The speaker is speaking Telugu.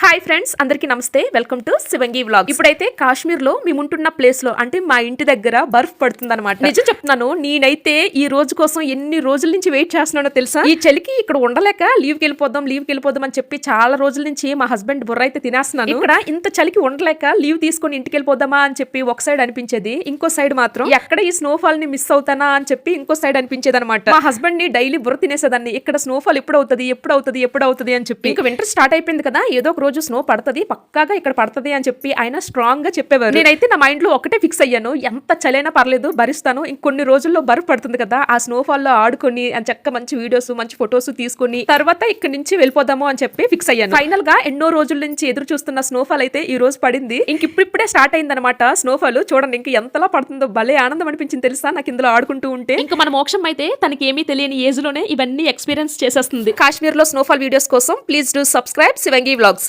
హాయ్ ఫ్రెండ్స్ అందరికీ నమస్తే. వెల్కమ్ టు శివంగి వ్లాగ్ ఇప్పుడైతే కాశ్మీర్లో మేముంటున్న ప్లేస్లో అంటే మా ఇంటి దగ్గర బర్ఫ్ పడుతుంది అనమాట నిజం చెప్తున్నాను. నేనైతే ఈ రోజు కోసం ఎన్ని రోజుల నుంచి వెయిట్ చేస్తున్నానో తెలుసా? ఈ చలికి ఇక్కడ ఉండలేక లీవ్కి వెళ్ళిపోదాం లీవ్కి వెళ్ళిపోదాం అని చెప్పి చాలా రోజుల నుంచి మా హస్బెండ్ బుర్ర అయితే తినేస్తున్నాను. ఇక్కడ ఇంత చలికి ఉండలేక లీవ్ తీసుకొని ఇంటికి వెళ్ళిపోదామా అని చెప్పి ఒక సైడ్ అనిపించేది ఇంకో సైడ్ మాత్రం ఎక్కడ ఈ స్నోఫాల్ని మిస్ అవుతానా అని చెప్పి ఇంకో సైడ్ అనిపించేది అనమాట మా హస్బెండ్ని డైలీ బుర్ర తినేసేదాన్ని. ఇక్కడ స్నోఫాల్ ఎప్పుడు అవుతుంది ఎప్పుడు అవుతుంది ఎప్పుడు అవుతుంది అని చెప్పి. ఇంకా వింటర్ స్టార్ట్ అయిపోయింది కదా ఏదో ఒక రోజు స్నో పడుతుంది పక్కాగా ఇక్కడ పడుతుంది అని చెప్పి ఆయన స్ట్రాంగ్గా చెప్పేవారు. నేనైతే నా మైండ్లో ఒకటే ఫిక్స్ అయ్యాను. ఎంత చలైనా పర్లేదు భరిస్తాను. ఇంకొన్ని రోజుల్లో బరువు పడుతుంది కదా ఆ స్నోఫాల్లో ఆడుకొని ఆ చక్క మంచి వీడియోస్ మంచి ఫొటోస్ తీసుకొని తర్వాత ఇక్కడ నుంచి వెళ్ళిపోదాము అని చెప్పి ఫిక్స్ అయ్యాను. ఫైనల్గా ఎన్నో రోజుల నుంచి ఎదురు చూస్తున్న స్నోఫాల్ అయితే ఈ రోజు పడింది. ఇంక ఇప్పుడిప్పుడే స్టార్ట్ అయింది అనమాట స్నోఫాల్ చూడండి ఇంక ఎంతలా పడుతుందో భలే ఆనందం అనిపించింది తెలుసా నాకు ఇందులో ఆడుకుంటూ ఉంటే. ఇంకా మన మోక్షం అయితే తనకి ఏమీ తెలియని ఏజ్లోనే ఇవన్నీ ఎక్స్పీరియన్స్ చేసేస్తుంది. కాశ్మీర్లో స్నోఫాల్ వీడియోస్ కోసం please do subscribe Shivangi vlogs